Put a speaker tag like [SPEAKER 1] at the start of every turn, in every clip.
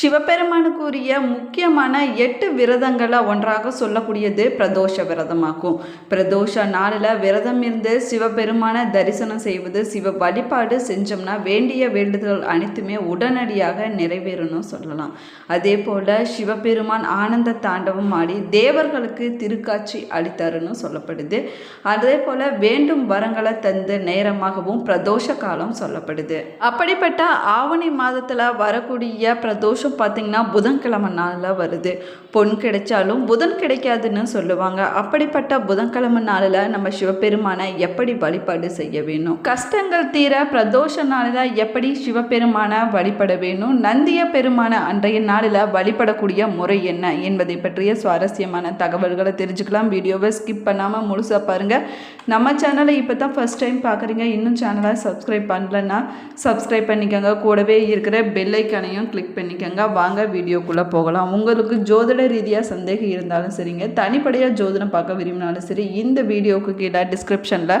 [SPEAKER 1] சிவபெருமானுக்குரிய முக்கியமான எட்டு விரதங்களை ஒன்றாக சொல்லக்கூடியது பிரதோஷ விரதமாகும். பிரதோஷ நாளில் விரதம் இருந்து சிவபெருமானை தரிசனம் செய்வது சிவ வழிபாடு செஞ்சோம்னா வேண்டிய வேண்டுதல் அனைத்துமே உடனடியாக நிறைவேறணும் சொல்லலாம். அதே போல் சிவபெருமான் ஆனந்த தாண்டவம் ஆடி தேவர்களுக்கு திருக்காட்சி அளித்தாருன்னு சொல்லப்படுது. அதே போல் வேண்டும் வரங்களை தந்து நேரமாகவும் பிரதோஷ காலம் சொல்லப்படுது. அப்படிப்பட்ட ஆவணி மாதத்தில் வரக்கூடிய வருஷம் பார்த்திங்கன்னா புதன்கிழமை நாளில் வருது. பொன் கிடைச்சாலும் புதன் கிடைக்காதுன்னு சொல்லுவாங்க. அப்படிப்பட்ட புதன்கிழமை நாளில் நம்ம சிவபெருமானை எப்படி வழிபாடு செய்ய வேணும்? கஷ்டங்கள் தீர பிரதோஷ நாளில் எப்படி சிவபெருமானை வழிபட வேணும்? நந்திய பெருமானை அன்றைய நாளில் வழிபடக்கூடிய முறை என்ன என்பதை பற்றிய சுவாரஸ்யமான தகவல்களை தெரிஞ்சுக்கலாம். வீடியோவை ஸ்கிப் பண்ணாமல் முழுசாக பாருங்கள் நம்ம சேனலை இப்போ தான் ஃபஸ்ட் டைம் பார்க்குறீங்க இன்னும் சேனலை சப்ஸ்கிரைப் பண்ணலன்னா சப்ஸ்கிரைப் பண்ணிக்கோங்க. கூடவே இருக்கிற பெல்லைக்கானையும் கிளிக் பண்ணிக்கோங்க. வாங்க வீடியோக்குள்ளே போகலாம். உங்களுக்கு ஜோதிட ரீதியாக சந்தேகம் இருந்தாலும் சரிங்க. தனிப்படையாக ஜோதிடம் பார்க்க விரும்பினாலும் சரி இந்த வீடியோவுக்கு கீழே டிஸ்கிரிப்ஷனில்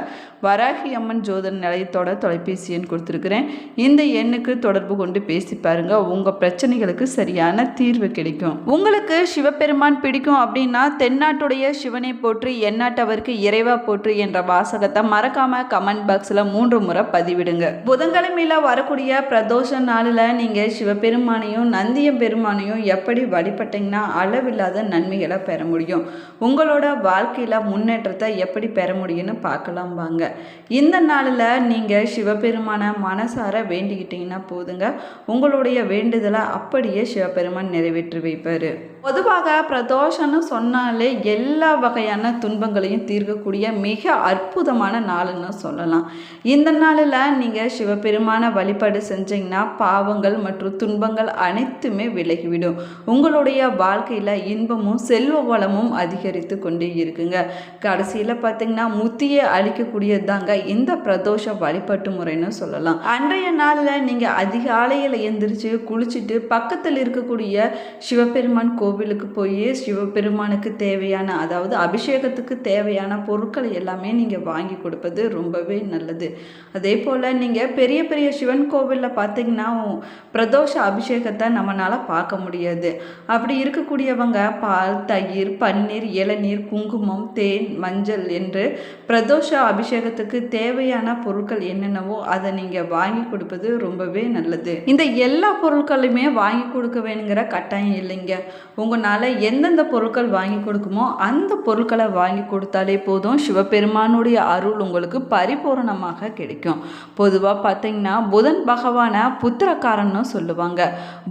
[SPEAKER 1] வராகி அம்மன் ஜோதிட நிலையத்தோட தொலைபேசி எண் கொடுத்துருக்குறேன். இந்த எண்ணுக்கு தொடர்பு கொண்டு பேசி பாருங்க. உங்கள் பிரச்சனைகளுக்கு சரியான தீர்வு கிடைக்கும். உங்களுக்கு சிவபெருமான் பிடிக்கும் அப்படின்னா தென்னாட்டுடைய சிவனை போற்றி எந்நாட்டவருக்கு இறைவா போற்றி என்ற வாசகத்தை மறக்காம கமெண்ட் பாக்ஸில் மூன்று முறை பதிவிடுங்க. புதன்கிழமையில் வரக்கூடிய பிரதோஷ நாளில் நீங்கள் சிவபெருமானையும் நந்தியம் பெருமானையும் எப்படி வழிபட்டீங்கன்னா அளவில்லாத நன்மைகளை பெற முடியும். உங்களோட வாழ்க்கையில் முன்னேற்றத்தை எப்படி பெற முடியும்னு பார்க்கலாம் வாங்க. இந்த நாளில் நீங்கள் சிவபெருமானை மனசார வேண்டிக்கிட்டீங்கன்னா போதுங்க. உங்களுடைய வேண்டுதலை அப்படியே சிவபெருமான் நிறைவேற்றி வைப்பார். பொதுவாக பிரதோஷம்னு சொன்னாலே எல்லா வகையான துன்பங்களையும் தீர்க்கக்கூடிய மிக அற்புதமான நாளுன்னு சொல்லலாம். இந்த நாளில் நீங்கள் சிவபெருமான வழிபாடு செஞ்சீங்கன்னா பாவங்கள் மற்றும் துன்பங்கள் அனைத்துமே விலகிவிடும். உங்களுடைய வாழ்க்கையில் இன்பமும் செல்வ வளமும் அதிகரித்து கொண்டே இருக்குங்க. கடைசியில் பார்த்தீங்கன்னா முத்தியை அழிக்கக்கூடியது தாங்க இந்த பிரதோஷ வழிபாட்டு முறைன்னு சொல்லலாம். அன்றைய நாளில் நீங்கள் அதிகாலையில் எந்திரிச்சு குளிச்சுட்டு பக்கத்தில் இருக்கக்கூடிய சிவபெருமான் கோவிலுக்கு போய் சிவபெருமானுக்கு தேவையான அதாவது அபிஷேகத்துக்கு தேவையான பொருட்கள் எல்லாமே நீங்கள் வாங்கி கொடுப்பது ரொம்பவே நல்லது. அதே போல் நீங்கள் பெரிய பெரிய சிவன் கோவிலில் பார்த்தீங்கன்னா பிரதோஷ அபிஷேகத்தை நம்மளால் பார்க்க முடியாது. அப்படி இருக்கக்கூடியவங்க பால் தயிர் பன்னீர் இளநீர் குங்குமம் தேன் மஞ்சள் என்று பிரதோஷ அபிஷேகத்துக்கு தேவையான பொருட்கள் என்னென்னவோ அதை நீங்கள் வாங்கி கொடுப்பது ரொம்பவே நல்லது. இந்த எல்லா பொருட்களுமே வாங்கி கொடுக்க வேணுங்கிற கட்டாயம் இல்லைங்க. உங்களால் எந்தெந்த பொருட்கள் வாங்கி கொடுக்குமோ அந்த பொருட்களை வாங்கி கொடுத்தாலே போதும். சிவபெருமானுடைய அருள் உங்களுக்கு பரிபூரணமாக கிடைக்கும். பொதுவாக பார்த்தீங்கன்னா புதன் பகவானை புத்திரக்காரன்னு சொல்லுவாங்க.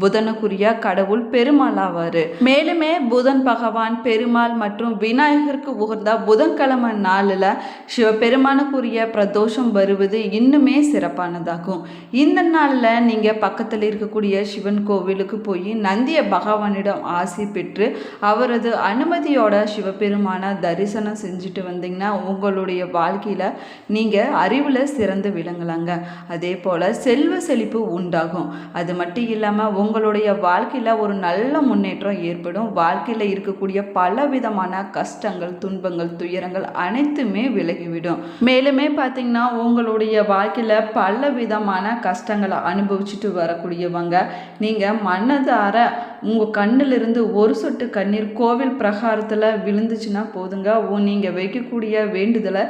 [SPEAKER 1] புதனுக்குரிய கடவுள் பெருமாள் ஆவார். மேலுமே புதன் பகவான் பெருமாள் மற்றும் விநாயகருக்கு உகந்த புதன்கிழமை நாளில் சிவபெருமானுக்குரிய பிரதோஷம் வருவது இன்னுமே சிறப்பானதாகும். இந்த நாளில் நீங்கள் பக்கத்தில் இருக்கக்கூடிய சிவன் கோவிலுக்கு போய் நந்திய பகவானிடம் ஆசி பெற்று அவரது அனுமதியோட சிவபெருமான தரிசனம் செஞ்சுட்டு வந்தீங்கன்னா உங்களுடைய வாழ்க்கையில் நீங்கள் அறிவில் சிறந்து விளங்கலாங்க. அதே போல் செல்வ செழிப்பு உண்டாகும். அது மட்டும் இல்லாமல் உங்களுடைய வாழ்க்கையில் ஒரு நல்ல முன்னேற்றம் ஏற்படும். வாழ்க்கையில் இருக்கக்கூடிய பல விதமான கஷ்டங்கள் துன்பங்கள் துயரங்கள் அனைத்துமே விலகிவிடும். மேலுமே பார்த்தீங்கன்னா உங்களுடைய வாழ்க்கையில் பல விதமான கஷ்டங்களை அனுபவிச்சுட்டு வரக்கூடியவங்க. நீங்கள் மனதார உங்கள் கண்ணிலிருந்து ஒரு சொட்டு கண்ணீர் கோவில் பிரகாரத்தில் விழுந்துச்சுன்னா போதுங்க. நீங்கள் வைக்கக்கூடிய வேண்டுதலை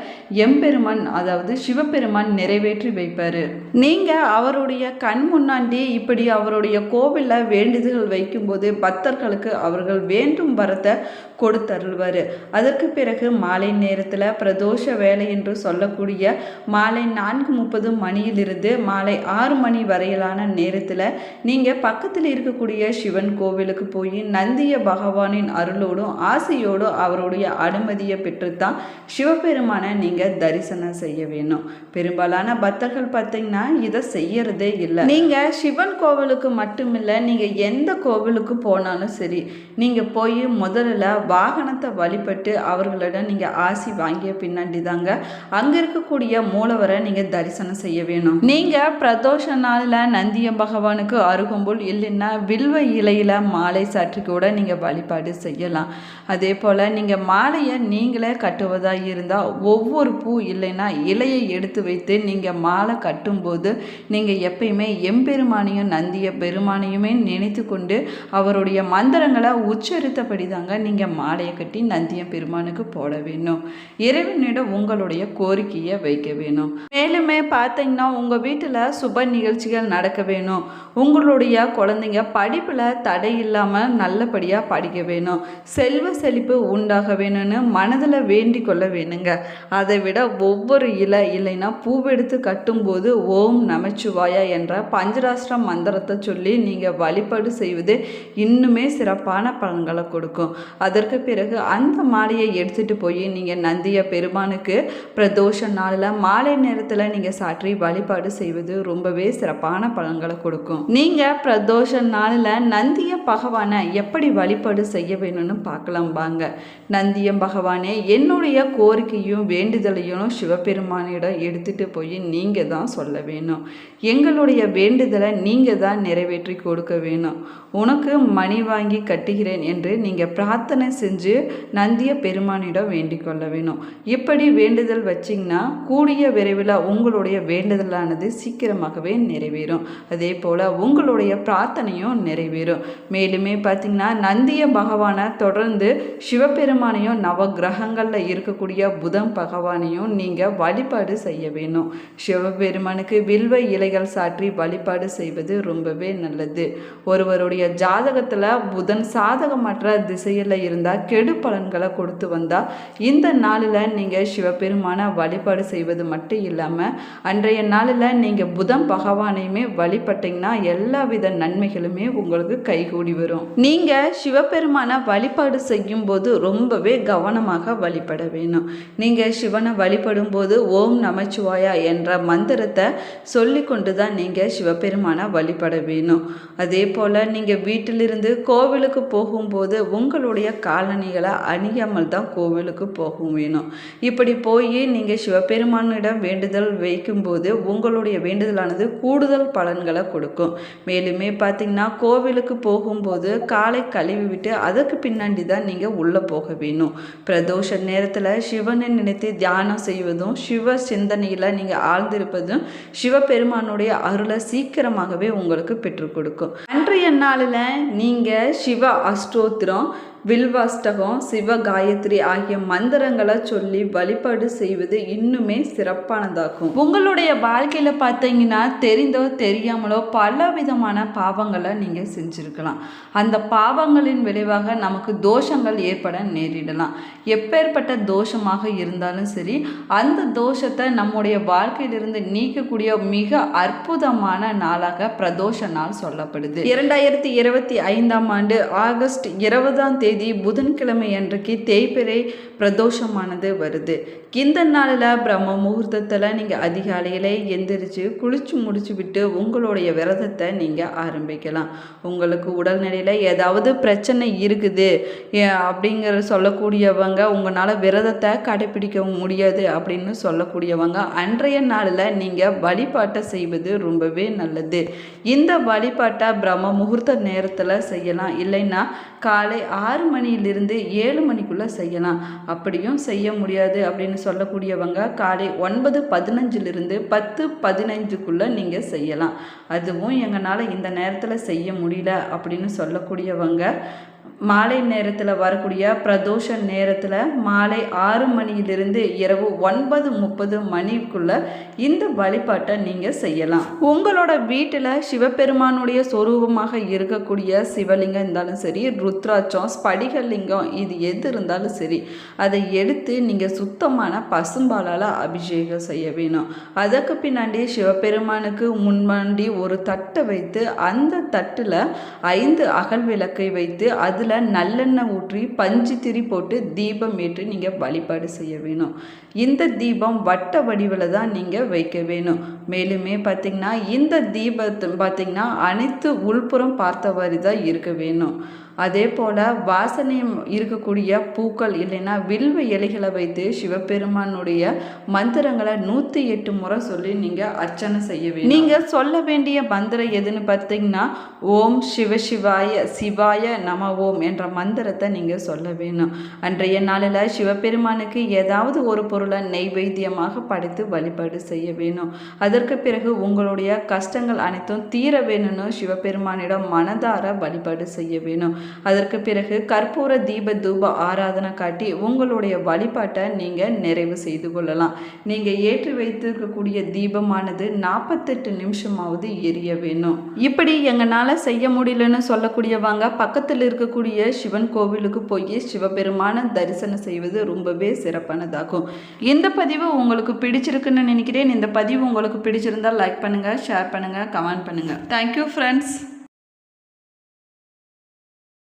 [SPEAKER 1] எம்பெருமான் அதாவது சிவபெருமான் நிறைவேற்றி வைப்பார். நீங்கள் அவருடைய கண் முன்னாடி இப்படி அவருடைய கோவிலில் வேண்டுதல்கள் வைக்கும்போது பக்தர்களுக்கு அவர்கள் வேண்டும் வரத்தை கொடுத்தருள்வார். அதற்கு பிறகு மாலை நேரத்தில் பிரதோஷ வேலை என்று சொல்லக்கூடிய மாலை நான்கு முப்பது மணியிலிருந்து மாலை ஆறு மணி வரையிலான நேரத்தில் நீங்கள் பக்கத்தில் இருக்கக்கூடிய சிவன் கோவிலுக்கு போய் நந்திய பகவானின் அருளோடும் ஆசையோடும் அவருடைய அனுமதியை பெற்றுத்தான் சிவபெருமானை நீங்கள் தரிசனம் செய்ய வேணும் பெரும்பாலான பக்தர்கள் பார்த்தீங்கன்னா இதை செய்யறதே இல்லை. நீங்கள் சிவன் கோவிலுக்கு மட்டுமில்லை நீங்கள் எந்த கோவிலுக்கு போனாலும் சரி நீங்கள் போய் முதல்ல வாகனத்தை வழிபட்டு அவர்களிடம் நீங்கள் ஆசி வாங்கிய பின்னாடி தாங்க அங்கே இருக்கக்கூடிய மூலவரை நீங்கள் தரிசனம் செய்ய வேணும். நீங்கள் பிரதோஷ நாளில் நந்திய பகவானுக்கு அருகும்போல் இல்லைன்னா வில்வ இலையில் இலையில் மாலை சாற்றி கூட நீங்கள் வழிபாடு செய்யலாம். அதே போல் நீங்கள் மாலையை நீங்களே கட்டுவதாக இருந்தால் ஒவ்வொரு பூ இல்லைன்னா இலையை எடுத்து வைத்து நீங்கள் மாலை கட்டும்போது நீங்கள் எப்பயுமே எம்பெருமானையும் நந்திய பெருமானையுமே நினைத்து கொண்டு அவருடைய மந்திரங்களை உச்சரித்தபடி தாங்க நீங்கள் மாலையை கட்டி நந்திய பெருமானுக்கு போட வேணும் இறைவனிடம் உங்களுடைய கோரிக்கையை வைக்க வேணும் மேலுமே பார்த்தீங்கன்னா உங்கள் வீட்டில் சுப நிகழ்ச்சிகள் நடக்க வேணும். உங்களுடைய குழந்தைங்க படிப்பில் தடை இல்லாமல் நல்ல நல்லபடியாக படிக்க வேணும். செல்வ செழிப்பு உண்டாக வேணும்னு மனதில் வேண்டிக் கொள்ள வேணுங்க. அதை விட ஒவ்வொரு இலை இல்லைன்னா பூவெடுத்து கட்டும்போது ஓம் நமச்சிவாயா என்ற பஞ்சராஷ்டிர மந்திரத்தை சொல்லி நீங்கள் வழிபாடு செய்வது இன்னுமே சிறப்பான பலன்களை கொடுக்கும். அதற்கு பிறகு அந்த மாலையை எடுத்துகிட்டு போய் நீங்கள் நந்திய பெருமானுக்கு பிரதோஷ நாளில் மாலை நேரத்தில் நீங்கள் சாற்றி வழிபாடு செய்வது ரொம்பவே சிறப்பான பலன்களை கொடுக்கும். நீங்கள் பிரதோஷ நாளில் நந்திய பகவானை எப்படி வழிபாடு செய்ய வேணும்னு பார்க்கலாம் வாங்க. நந்தியம் பகவானே என்னுடைய கோரிக்கையும் வேண்டுதலையும் சிவபெருமானிடம் எடுத்துகிட்டு போய் நீங்கள் தான் சொல்ல வேணும். எங்களுடைய வேண்டுதலை நீங்கள் தான் நிறைவேற்றி கொடுக்க வேணும். உனக்கு மணி வாங்கி கட்டுகிறேன் என்று நீங்கள் பிரார்த்தனை செஞ்சு நந்திய பெருமானிடம் வேண்டிக் கொள்ள வேணும். இப்படி வேண்டுதல் வச்சிங்கன்னா கூடிய விரைவில் உங்களுடைய வேண்டுதலானது சீக்கிரமாகவே நிறைவேறும். அதே போல் உங்களுடைய பிரார்த்தனையும் நிறைவேறும். மேலுமே பார்த்திங்கன்னா நந்திய பகவானை தொடர்ந்து சிவபெருமானையும் நவ கிரகங்களில் இருக்கக்கூடிய புதன் பகவானையும் நீங்கள் வழிபாடு செய்ய வேணும். சிவபெருமானுக்கு வில்வ இலைகள் சாற்றி வழிபாடு செய்வது ரொம்பவே நல்லது. ஒருவருடைய ஜாதகத்தில் புதன் சாதகமற்ற திசையில் இருந்தால் கெடு பலன்களை கொடுத்து வந்தால் இந்த நாளில் நீங்கள் சிவபெருமான வழிபாடு செய்வது மட்டும் இல்லாமல் அன்றைய நாளில் நீங்கள் புதன் பகவானையுமே வழிபட்டிங்கன்னா எல்லா வித நன்மைகளுமே உங்களுக்கு கைகூடி வரும். நீங்கள் சிவபெருமான வழிபாடு செய்யும் போது ரொம்பவே கவனமாக வழிபட வேணும். நீங்கள் சிவனை வழிபடும்போது ஓம் நமச்சிவாயா என்ற மந்திரத்தை சொல்லி கொண்டு தான் நீங்கள் சிவபெருமானை வழிபட வேணும். அதே போல் நீங்கள் வீட்டிலிருந்து கோவிலுக்கு போகும்போது உங்களுடைய காலணிகளை அணியாமல் தான் கோவிலுக்கு போகும் வேணும். இப்படி போய் நீங்கள் சிவபெருமானிடம் வேண்டுதல் வைக்கும்போது உங்களுடைய வேண்டுதலானது கூடுதல் பலன்களை கொடுக்கும். மேலுமே பார்த்தீங்கன்னா கோவிலுக்கு போகும்போது காலை கழுவி விட்டு அதற்கு பின்னாடி தான் நீங்கள் உள்ளே போக வேணும். பிரதோஷ நேரத்தில் சிவனை நினைத்து தியானம் செய்வதும் சிவ சிந்தனையில் நீங்கள் ஆழ்ந்திருப்பதும் சிவபெருமானுடைய அருளை சீக்கிரமாகவே உங்களுக்கு பெற்றுக் கொடுக்கும். அன்றைய நாளில் நீங்கள் சிவ அஷ்டோத்திரம் வில்வாஷ்டகம் சிவ காயத்ரி ஆகிய மந்திரங்களை சொல்லி வழிபாடு செய்வது இன்னுமே சிறப்பானதாகும். உங்களுடைய வாழ்க்கையில் பார்த்தீங்கன்னா தெரிந்தோ தெரியாமலோ பல விதமான பாவங்களை நீங்கள் செஞ்சுருக்கலாம். அந்த பாவங்களின் விளைவாக நமக்கு தோஷங்கள் ஏற்பட நேரிடலாம். எப்பேற்பட்ட தோஷமாக இருந்தாலும் சரி அந்த தோஷத்தை நம்முடைய வாழ்க்கையிலிருந்து நீக்கக்கூடிய மிக அற்புதமான நாளாக பிரதோஷ நாள் சொல்லப்படுது. இரண்டாயிரத்தி இருபத்தி ஐந்தாம் ஆண்டு ஆகஸ்ட் இருபதாம் தேதி தேதி புதன்கிழமை அன்றைக்கு தேய்பிறை பிரதோஷமானது வருது. இந்த நாளில் பிரம்ம முகூர்த்தத்தில் நீங்கள் அதிகாலையில் எந்திரிச்சு குளிச்சு முடிச்சு விட்டு உங்களுடைய விரதத்தை நீங்கள் ஆரம்பிக்கலாம். உங்களுக்கு உடல்நிலையில் ஏதாவது பிரச்சனை இருக்குது அப்படிங்கிற சொல்லக்கூடியவங்க உங்களால் விரதத்தை கடைப்பிடிக்க முடியாது அப்படின்னு சொல்லக்கூடியவங்க அன்றைய நாளில் நீங்கள் வழிபாட்டை செய்வது ரொம்பவே நல்லது. இந்த வழிபாட்டை பிரம்ம முகூர்த்த நேரத்தில் செய்யலாம். இல்லைன்னா காலை ஆறு மணியிலிருந்து ஏழு மணிக்குள்ளே செய்யலாம். அப்படியும் செய்ய முடியாது அப்படின்னு சொல்லக்கூடியவங்க காலை ஒன்பது பதினஞ்சிலிருந்து பத்து பதினைஞ்சுக்குள்ளே நீங்கள் செய்யலாம். அதுவும் எங்களால் இந்த நேரத்தில் செய்ய முடியல அப்படின்னு சொல்லக்கூடியவங்க மாலை நேரத்தில் வரக்கூடிய பிரதோஷ நேரத்தில் மாலை ஆறு மணியிலிருந்து இரவு ஒன்பது முப்பது மணிக்குள்ள இந்த வழிபாட்டை நீங்கள் செய்யலாம். உங்களோட வீட்டில் சிவபெருமானுடைய சொரூபமாக இருக்கக்கூடிய சிவலிங்கம் இருந்தாலும் சரி ருத்ராட்சம் ஸ்படிகலிங்கம் இது எது இருந்தாலும் சரி அதை எடுத்து நீங்கள் சுத்தமான பசும்பாலால் அபிஷேகம் செய்ய வேணும். அதற்கு பின்னாடி சிவபெருமானுக்கு முன்னாடி ஒரு தட்டை வைத்து அந்த தட்டில் ஐந்து அகல் விளக்கை வைத்து அதில் அதில் நல்லெண்ணெய் ஊற்றி பஞ்சு திரி போட்டு தீபம் ஏற்றி நீங்கள் வழிபாடு செய்ய வேணும். இந்த தீபம் வட்ட வடிவில் தான் நீங்கள் வைக்க வேணும். மேலுமே பார்த்திங்கன்னா இந்த தீபத்தை பார்த்திங்கன்னா அனைத்து உள்புறம் பார்த்தவாறு தான் இருக்க வேணும். அதே போல் வாசனை இருக்கக்கூடிய பூக்கள் இல்லைன்னா வில்வ இலைகளை வைத்து சிவபெருமானுடைய மந்திரங்களை நூற்றி எட்டு முறை சொல்லி நீங்கள் அர்ச்சனை செய்ய வேண்டும். நீங்கள் சொல்ல வேண்டிய மந்திரம் எதுன்னு பார்த்தீங்கன்னா ஓம் சிவசிவாய சிவாய நம ஓம் என்ற மந்திரத்தை நீங்கள் சொல்ல வேணும். அன்றைய நாளில் சிவபெருமானுக்கு ஏதாவது ஒரு பொருளை நெய்வேத்தியமாக படைத்து வழிபாடு செய்ய வேணும். அதற்கு பிறகு உங்களுடைய கஷ்டங்கள் அனைத்தும் தீர வேணும்னு சிவபெருமானிடம் மனதார வழிபாடு செய்ய வேணும். அதற்கு பிறகு கற்பூர தீப தூப ஆராதனை காட்டி உங்களுடைய வழிபாட்டை நீங்கள் நிறைவு செய்து கொள்ளலாம். நீங்கள் ஏற்றி வைத்திருக்கக்கூடிய தீபமானது நாற்பத்தெட்டு நிமிஷமாவது எரிய வேணும் இப்படி எங்களால் செய்ய முடியலன்னு சொல்லக்கூடியவங்க பக்கத்தில் இருக்கக்கூடிய சிவன் கோவிலுக்கு போய் சிவபெருமான தரிசனம் செய்வது ரொம்பவே சிறப்பானதாகும். இந்த பதிவு உங்களுக்கு பிடிச்சிருக்குன்னு நினைக்கிறேன். இந்த பதிவு உங்களுக்கு பிடிச்சிருந்தால் லைக் பண்ணுங்கள் ஷேர் பண்ணுங்கள் கமெண்ட் பண்ணுங்கள் தேங்க்யூ ஃப்ரெண்ட்ஸ்